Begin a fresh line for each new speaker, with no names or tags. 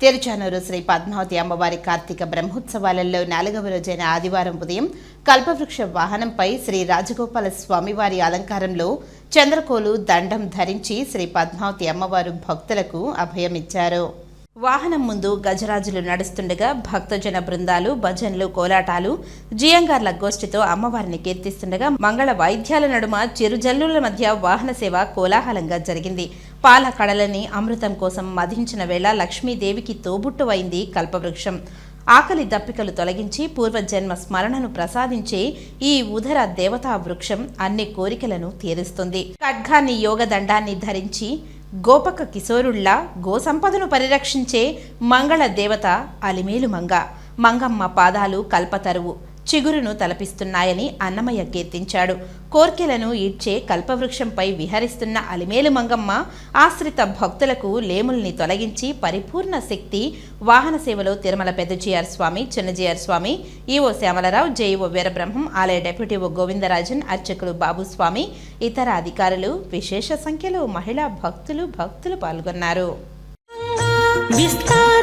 తిరుచానూరు శ్రీ పద్మావతి అమ్మవారి కార్తీక బ్రహ్మోత్సవాలలో నాలుగవ రోజైన ఆదివారం ఉదయం కల్పవృక్ష వాహనంపై శ్రీ రాజగోపాల స్వామివారి అలంకారంలో చంద్రకోలు దండం ధరించి శ్రీ పద్మావతి అమ్మవారు భక్తులకు అభయమిచ్చారు. వాహనం ముందు గజరాజులు నడుస్తుండగా భక్తజన బృందాలు భజనలు కోలాటాలు జియంగార్ల గోష్ఠితో అమ్మవారిని కీర్తిస్తుండగా మంగళ వాయిద్యాల నడుమ చిరుజల్లుల మధ్య వాహన సేవ కోలాహలంగా జరిగింది. పాల కడలని అమృతం కోసం మధించిన వేళ లక్ష్మీదేవికి తోబుట్టువైంది కల్పవృక్షం. ఆకలి దప్పికలు తొలగించి పూర్వజన్మ స్మరణను ప్రసాదించే ఈ ఉదర దేవతా వృక్షం అన్ని కోరికలను తీరుస్తుంది. ఖడ్గాన్ని యోగదండాన్ని ధరించి గోపక కిశోరుళ్ళా గోసంపదను పరిరక్షించే మంగళ దేవత అలిమేలు మంగ. మంగమ్మ పాదాలు కల్పతరువు. చిగురును తలపిస్తున్నాయని అన్నమయ్య కీర్తించాడు. కోర్కెలను ఈడ్చే కల్పవృక్షంపై విహరిస్తున్న అలిమేలు మంగమ్మ ఆశ్రిత భక్తులకు లేముల్ని తొలగించి పరిపూర్ణ శక్తి వాహన సేవలో తిరుమల పెద్దజీఆర్ స్వామి చిన్నజీఆర్ స్వామి ఈవో శ్యామలరావు జేఈఓ వీరబ్రహ్మం ఆలయ డెప్యూటీ ఓ. గోవిందరాజన్ అర్చకులు బాబుస్వామి ఇతర అధికారులు విశేష సంఖ్యలో మహిళా భక్తులు భక్తులు పాల్గొన్నారు.
విస్తార